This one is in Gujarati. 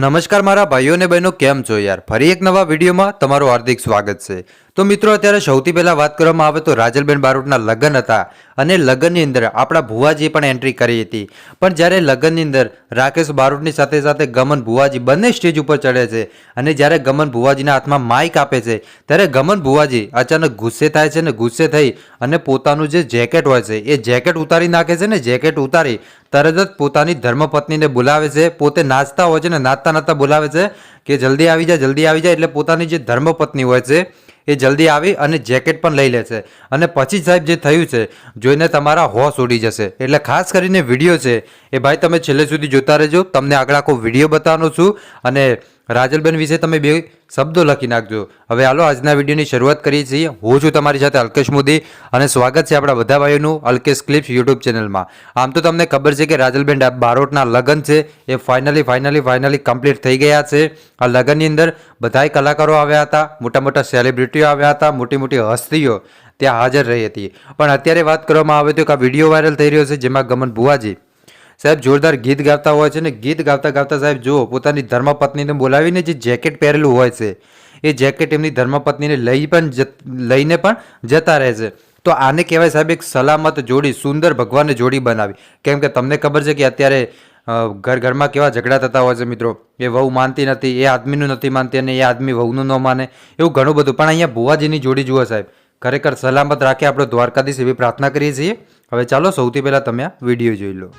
નમસ્કાર મારા ભાઈઓ અને બહેનો, કેમ છો યાર? ફરી એક નવા વિડીયોમાં તમારું હાર્દિક સ્વાગત છે. તો મિત્રો, અત્યારે સૌથી પહેલા વાત કરવામાં આવે તો રાજલબેન બારોટના લગ્ન હતા અને લગ્નની અંદર આપણા ભુવાજીએ પણ એન્ટ્રી કરી હતી. પણ જ્યારે લગ્નની અંદર રાકેશ બારોટની સાથે સાથે ગમન ભુવાજી બંને સ્ટેજ ઉપર ચડે છે અને જ્યારે ગમન ભુવાજીના હાથમાં માઇક આપે છે, ત્યારે ગમન ભુવાજી અચાનક ગુસ્સે થાય છે ને ગુસ્સે થઈ અને પોતાનું જે જેકેટ હોય છે, એ જેકેટ ઉતારી નાખે છે ને જેકેટ ઉતારી તરત જ પોતાની ધર્મપત્નીને બોલાવે છે. પોતે નાચતા હોય છે ને નાચતા નાચતા બોલાવે છે કે જલ્દી આવી જાય જલ્દી આવી જાય એટલે પોતાની જે ધર્મપત્ની હોય છે એ જલ્દી આવી અને જેકેટ પણ લઈ લેશે. અને પછી સાહેબ જે થયું છે, જોઈને તમારા હોશ ઉડી જશે. એટલે ખાસ કરીને વીડિયો છે, એ ભાઈ તમે છેલ્લે સુધી જોતા રહેજો. તમને આગળ આખો વીડિયો બતાવવાનો છું અને રાજલબેન વિશે તમે બે શબ્દો લખી નાખજો. હવે હાલો, આજના વિડીયોની શરૂઆત કરીએ છીએ. હું છું તમારી સાથે અલ્કેશ મોદી અને સ્વાગત છે આપણા બધા ભાઈઓનું અલ્કેશ ક્લિપ્સ યુટ્યુબ ચેનલમાં. આમ તો તમને ખબર છે કે રાજલબેન બારોટના લગ્ન છે, એ ફાઇનલી ફાઇનલી ફાઇનલી કમ્પ્લીટ થઈ ગયા છે. આ લગ્નની અંદર બધાય કલાકારો આવ્યા હતા મોટા મોટા સેલિબ્રિટીઓ આવ્યા હતા મોટી મોટી હસ્તીઓ ત્યાં હાજર રહી હતી. પણ અત્યારે વાત કરવામાં આવે તો એક આ વીડિયો વાયરલ થઈ રહ્યો છે, જેમાં ગમન ભુવાજી સાહેબ, જોરદાર ગીત ગાતા હોય છે ને ગીત ગાતા ગાતા સાહેબ, જુઓ, પોતાની ધર્મપત્નીને બોલાવીને જે જેકેટ પહેરેલું હોય છે, એ જેકેટ એમની ધર્મપત્નીને લઈ પણ લઈને પણ જતા રહે છે. તો આને કહેવાય સાહેબ એક સલામત જોડી, સુંદર ભગવાનને જોડી બનાવી. કેમ કે તમને ખબર છે કે અત્યારે ઘર ઘરમાં કેવા ઝઘડા થતા હોય છે મિત્રો. એ વહુ માનતી નથી, એ આદમીનું નથી માનતી અને એ આદમી વહુનું ન માને, એવું ઘણું બધું. પણ અહીંયા ભુવાજીની જોડી જુઓ સાહેબ, ખરેખર સલામત રાખે આપણે દ્વારકાધીશ એવી પ્રાર્થના કરીએ છીએ. હવે ચાલો સૌથી પહેલાં તમે આ વીડિયો જોઈ લો.